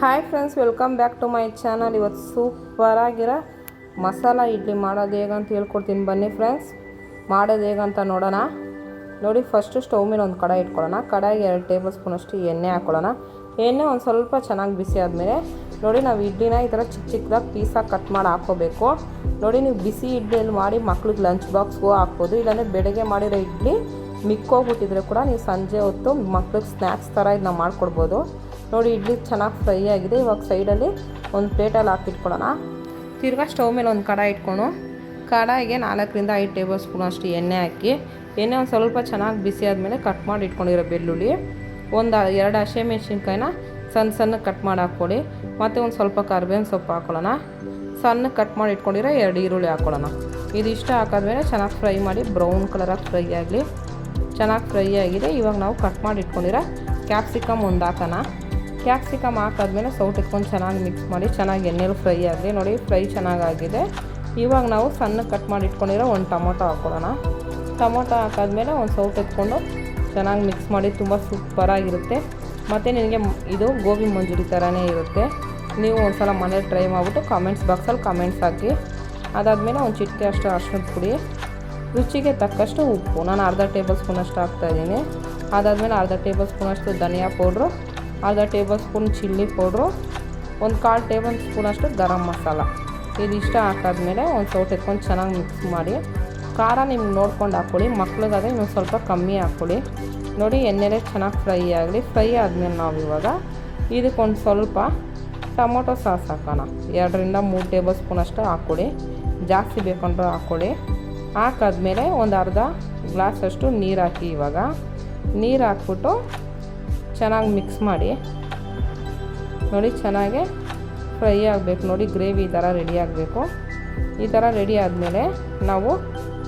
Hi friends welcome back to my channel ಇವತ್ತು ಸೂಪರಾಗಿರೋ ಮಸಾಲ ಇಡ್ಲಿ ಮಾಡೋದು ಹೇಗಂತ ಹೇಳ್ಕೊಡ್ತೀನಿ ಬನ್ನಿ ಫ್ರೆಂಡ್ಸ್ ಮಾಡೋದು ಹೇಗಂತ ನೋಡೋಣ. ನೋಡಿ ಫಸ್ಟು ಸ್ಟವ್ ಮೇಲೆ ಒಂದು ಕಡಾಯಿ ಇಟ್ಕೊಳ್ಳೋಣ. ಕಡಾಯಿಗೆ ಎರಡು ಟೇಬಲ್ ಸ್ಪೂನಷ್ಟು ಎಣ್ಣೆ ಹಾಕ್ಕೊಳ್ಳೋಣ ಎಣ್ಣೆ ಒಂದು ಸ್ವಲ್ಪ ಚೆನ್ನಾಗಿ ಬಿಸಿ ಆದಮೇಲೆ, ನೋಡಿ ನಾವು ಇಡ್ಲಿನ ಈ ಥರ ಚಿಕ್ಕ ಚಿಕ್ಕದಾಗಿ ಪೀಸಾಗಿ ಕಟ್ ಮಾಡಿ ಹಾಕ್ಕೋಬೇಕು. ನೋಡಿ, ನೀವು ಬಿಸಿ ಇಡ್ಲಿಯಲ್ಲಿ ಮಾಡಿ ಮಕ್ಳಿಗೆ ಲಂಚ್ ಬಾಕ್ಸ್ಗೂ ಹಾಕ್ಬೋದು. ಇಲ್ಲಾಂದರೆ ಬೆಳಗ್ಗೆ ಮಾಡಿರೋ ಇಡ್ಲಿ ಮಿಕ್ಕೋಗ್ಬಿಟ್ಟಿದ್ರೆ ಕೂಡ ನೀವು ಸಂಜೆ ಹೊತ್ತು ಮಕ್ಳಿಗೆ ಸ್ನ್ಯಾಕ್ಸ್ ಥರ ಇದನ್ನ ಮಾಡ್ಕೊಡ್ಬೋದು. ನೋಡಿ, ಇಡ್ಲಿ ಚೆನ್ನಾಗಿ ಫ್ರೈ ಆಗಿದೆ. ಇವಾಗ ಸೈಡಲ್ಲಿ ಒಂದು ಪ್ಲೇಟಲ್ಲಿ ಹಾಕಿಟ್ಕೊಳ್ಳೋಣ ತಿರ್ಗಾ ಸ್ಟವ್ ಮೇಲೆ ಒಂದು ಕಡಾಯಿ ಇಟ್ಕೊಂಡು ಕಡಾಯಿಗೆ ನಾಲ್ಕರಿಂದ ಐದು ಟೇಬಲ್ ಸ್ಪೂನ್ ಅಷ್ಟು ಎಣ್ಣೆ ಹಾಕಿ. ಎಣ್ಣೆ ಒಂದು ಸ್ವಲ್ಪ ಚೆನ್ನಾಗಿ ಬಿಸಿ ಆದಮೇಲೆ ಕಟ್ ಮಾಡಿ ಇಟ್ಕೊಂಡಿರೋ ಬೆಳ್ಳುಳ್ಳಿ. ಒಂದು ಎರಡು ಹಸಿಮೆಣ್ಸಿನ್ಕಾಯಿನ ಸಣ್ಣ ಸಣ್ಣ ಕಟ್ ಮಾಡಿ ಹಾಕ್ಕೊಳ್ಳಿ. ಮತ್ತು ಒಂದು ಸ್ವಲ್ಪ ಕರ್ಬೇವಿನ ಸೊಪ್ಪು ಹಾಕೊಳ್ಳೋಣ ಸಣ್ಣ ಕಟ್ ಮಾಡಿ ಇಟ್ಕೊಂಡಿರೋ ಎರಡು ಈರುಳ್ಳಿ ಹಾಕ್ಕೊಳ್ಳೋಣ. ಇದಿಷ್ಟು ಹಾಕಾದ್ಮೇಲೆ ಚೆನ್ನಾಗಿ ಫ್ರೈ ಮಾಡಿ ಬ್ರೌನ್ ಕಲರಾಗಿ ಫ್ರೈ ಆಗಲಿ. ಚೆನ್ನಾಗಿ ಫ್ರೈ ಆಗಿದೆ. ಇವಾಗ ನಾವು ಕಟ್ ಮಾಡಿ ಇಟ್ಕೊಂಡಿರೋ ಕ್ಯಾಪ್ಸಿಕಮ್ ಒಂದು ಹಾಕೋಣ. ಕ್ಯಾಪ್ಸಿಕಮ್ ಹಾಕಾದ್ಮೇಲೆ ಸೌಟ್ ಇಟ್ಕೊಂಡು ಚೆನ್ನಾಗಿ ಮಿಕ್ಸ್ ಮಾಡಿ, ಚೆನ್ನಾಗಿ ಎಣ್ಣೆಲಿ ಫ್ರೈ ಆಗಲಿ. ನೋಡಿ ಫ್ರೈ ಚೆನ್ನಾಗಾಗಿದೆ. ಇವಾಗ ನಾವು ಸಣ್ಣ ಕಟ್ ಮಾಡಿ ಇಟ್ಕೊಂಡಿರೋ ಒಂದು ಟೊಮೊಟೊ ಹಾಕ್ಕೊಳ್ಳೋಣ. ಟೊಮೊಟೊ ಹಾಕಾದ್ಮೇಲೆ ಒಂದು ಸೌಟ್ ಎತ್ಕೊಂಡು ಚೆನ್ನಾಗಿ ಮಿಕ್ಸ್ ಮಾಡಿ, ತುಂಬ ಸೂಪರಾಗಿರುತ್ತೆ ಮತ್ತು ನಿನಗೆ ಇದು ಗೋಬಿ ಮಂಜೂರಿ ಥರನೇ ಇರುತ್ತೆ. ನೀವು ಒಂದು ಸಲ ಮನೇಲಿ ಟ್ರೈ ಮಾಡಿಬಿಟ್ಟು ಕಾಮೆಂಟ್ಸ್ ಬಾಕ್ಸಲ್ಲಿ ಕಾಮೆಂಟ್ಸ್ ಹಾಕಿ. ಅದಾದಮೇಲೆ ಒಂದು ಚಿಟಿಕೆ ಅಷ್ಟು ಅರ್ಶಿಣದ ಪುಡಿ, ರುಚಿಗೆ ತಕ್ಕಷ್ಟು ಉಪ್ಪು. ನಾನು ಅರ್ಧ ಟೇಬಲ್ ಸ್ಪೂನಷ್ಟು ಹಾಕ್ತಾಯಿದ್ದೀನಿ ಅದಾದಮೇಲೆ ಅರ್ಧ ಟೇಬಲ್ ಸ್ಪೂನಷ್ಟು ಧನಿಯಾ ಪೌಡ್ರು ಅರ್ಧ ಟೇಬಲ್ ಸ್ಪೂನ್ ಚಿಲ್ಲಿ ಪೌಡ್ರು, ಒಂದು ಕಾಲು ಟೇಬಲ್ ಸ್ಪೂನ್ ಅಷ್ಟು ಗರಂ ಮಸಾಲ. ಇದಿಷ್ಟ ಹಾಕಾದ್ಮೇಲೆ ಒಂದು ಸೌಟ್ ಎತ್ಕೊಂಡು ಚೆನ್ನಾಗಿ ಮಿಕ್ಸ್ ಮಾಡಿ. ಖಾರ ನಿಮ್ಗೆ ನೋಡ್ಕೊಂಡು ಹಾಕ್ಕೊಳ್ಳಿ, ಮಕ್ಳಿಗಾದ್ರೆ ಇನ್ನೊಂದು ಸ್ವಲ್ಪ ಕಮ್ಮಿ ಹಾಕ್ಕೊಳ್ಳಿ. ನೋಡಿ, ಎಣ್ಣೆಲೆ ಚೆನ್ನಾಗಿ ಫ್ರೈ ಆಗಲಿ. ಫ್ರೈ ಆದಮೇಲೆ ನಾವು ಇವಾಗ ಇದಕ್ಕೊಂದು ಸ್ವಲ್ಪ ಟೊಮೊಟೊ ಸಾಸ್ ಹಾಕೋಣ. ಎರಡರಿಂದ ಮೂರು ಟೇಬಲ್ ಸ್ಪೂನ್ ಅಷ್ಟು ಹಾಕ್ಕೊಳ್ಳಿ. ಜಾಸ್ತಿ ಬೇಕಂದ್ರೆ ಹಾಕ್ಕೊಳ್ಳಿ. ಹಾಕಾದ್ಮೇಲೆ ಒಂದು ಅರ್ಧ ಗ್ಲಾಸಷ್ಟು ನೀರು ಹಾಕಿ ಇವಾಗ. ನೀರು ಹಾಕ್ಬಿಟ್ಟು ಚೆನ್ನಾಗಿ ಮಿಕ್ಸ್ ಮಾಡಿ. ನೋಡಿ ಚೆನ್ನಾಗೆ ಫ್ರೈ ಆಗಬೇಕು. ನೋಡಿ ಗ್ರೇವಿ ಈ ಥರ ರೆಡಿ ಆಗಬೇಕು. ಈ ಥರ ರೆಡಿ ಆದಮೇಲೆ ನಾವು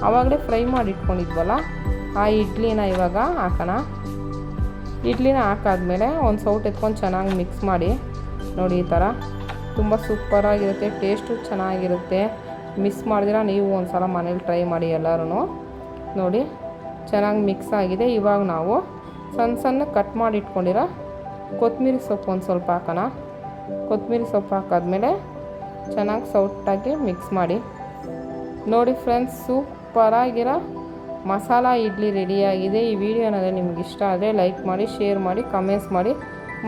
ಆವಾಗಲೇ ಫ್ರೈ ಮಾಡಿ ಇಟ್ಕೊಂಡಿದ್ವಲ್ಲ, ಆ ಇಡ್ಲಿನ ಇವಾಗ ಹಾಕೋಣ. ಇಡ್ಲಿನ ಹಾಕಾದ್ಮೇಲೆ ಒಂದು ಸೌಟ್ ಎತ್ಕೊಂಡು ಚೆನ್ನಾಗಿ ಮಿಕ್ಸ್ ಮಾಡಿ. ನೋಡಿ ಈ ಥರ ತುಂಬ ಸೂಪರಾಗಿರುತ್ತೆ ಟೇಸ್ಟು ಚೆನ್ನಾಗಿರುತ್ತೆ. ಮಿಸ್ ಮಾಡಿದಿರ ನೀವು ಒಂದು ಸಲ ಮನೇಲಿ ಟ್ರೈ ಮಾಡಿ ಎಲ್ಲರೂ ನೋಡಿ ಚೆನ್ನಾಗಿ ಮಿಕ್ಸ್ ಆಗಿದೆ. ಇವಾಗ ನಾವು ಸಣ್ಣ ಸಣ್ಣ ಕಟ್ ಮಾಡಿ ಇಟ್ಕೊಂಡಿರೋ ಕೊತ್ತಂಬರಿ ಸೊಪ್ಪು ಒಂದು ಸ್ವಲ್ಪ ಹಾಕೋಣ. ಕೊತ್ತಂಬರಿ ಸೊಪ್ಪು ಹಾಕಾದ್ಮೇಲೆ ಚೆನ್ನಾಗಿ ಸೌಟಾಗಿ ಮಿಕ್ಸ್ ಮಾಡಿ. ನೋಡಿ ಫ್ರೆಂಡ್ಸ್ ಸೂಪರಾಗಿರೋ ಮಸಾಲ ಇಡ್ಲಿ ರೆಡಿಯಾಗಿದೆ ಈ ವಿಡಿಯೋ ಏನಾದರೆ ನಿಮ್ಗೆ ಇಷ್ಟ ಆದರೆ ಲೈಕ್ ಮಾಡಿ ಶೇರ್ ಮಾಡಿ ಕಮೆಂಟ್ಸ್ ಮಾಡಿ.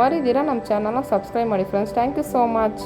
ಮರಿದಿರ ನಮ್ಮ ಚಾನಲ್ನ ಸಬ್ಸ್ಕ್ರೈಬ್ ಮಾಡಿ friends thank you so much